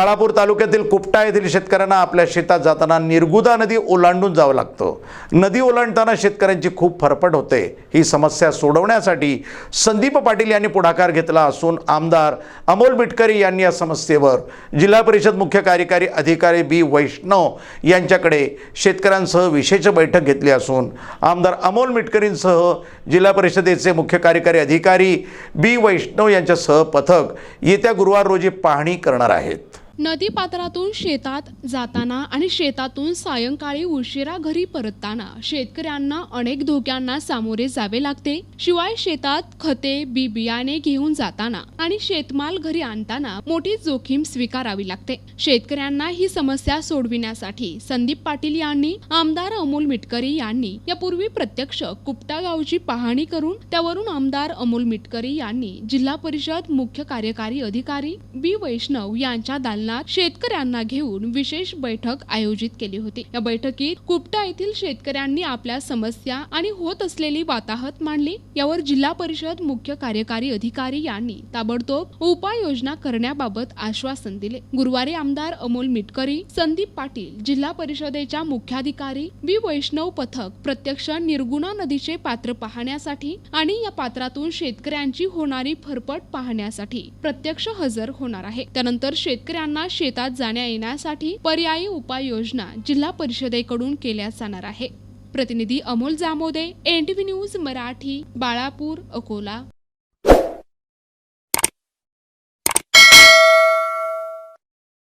बाळापूर तालुक्यातील कुपटा येथील शेतकऱ्यांना आपल्या शेतात जाताना निर्गुदा नदी ओलांडून जावं लागतं. नदी ओलांडताना शेतकऱ्यांची खूप फरफट होते. ही समस्या सोडवण्यासाठी संदीप पाटील यांनी पुढाकार घेतला असून आमदार अमोल मिटकरी यांनी या समस्येवर जिल्हा परिषद मुख्य कार्यकारी अधिकारी बी वैष्णव यांच्याकडे शेतकऱ्यांसह विशेष बैठक घेतली असून आमदार अमोल मिटकरींसह जिल्हा परिषदेचे मुख्य कार्यकारी अधिकारी बी वैष्णव यांच्यासह पथक येत्या गुरुवार रोजी पाहणी करणार आहेत. नदी पात्रातून शेतात जाताना आणि शेतातून सायंकाळी उशिरा घरी परतताना शेतकऱ्यांना अनेक धोक्यांना सामोरे जावे लागते. शिवाय शेतात खते बी बियाणे घेऊन जाताना आणि शेतमाल घरी आणताना मोठी जोखीम स्वीकारावी लागते. शेतकऱ्यांना ही समस्या सोडविण्यासाठी संदीप पाटील यांनी आमदार अमोल मिटकरी यांनी यापूर्वी प्रत्यक्ष कुपटा गावची पाहणी करून त्यावरून आमदार अमोल मिटकरी यांनी जिल्हा परिषद मुख्य कार्यकारी अधिकारी बी वैष्णव यांच्या दालना दालनात शेतकऱ्यांना घेऊन विशेष बैठक आयोजित केली होती. या बैठकीत कुपटा येथील शेतकऱ्यांनी आपल्या समस्या आणि होत असलेली वाताहत मांडली. यावर जिल्हा परिषद मुख्य कार्यकारी अधिकारी यांनी ताबडतोब उपाययोजना करण्याबाबत आश्वासन दिले. गुरुवारी आमदार अमोल मिटकरी संदीप पाटील जिल्हा परिषदेच्या मुख्याधिकारी वि वैष्णव पथक प्रत्यक्ष निर्गुणा नदीचे पात्र पाहण्यासाठी आणि या पात्रातून शेतकऱ्यांची होणारी फरफट पाहण्यासाठी प्रत्यक्ष हजर होणार आहे. त्यानंतर शेतकऱ्यांना शेतकऱ्यांना शेतात जाण्या येण्यासाठी पर्यायी उपाययोजना जिल्हा परिषदेकडून केल्या जाणार आहे. प्रतिनिधी अमोल जामोदे एनटीव्ही न्यूज मराठी बाळापूर अकोला.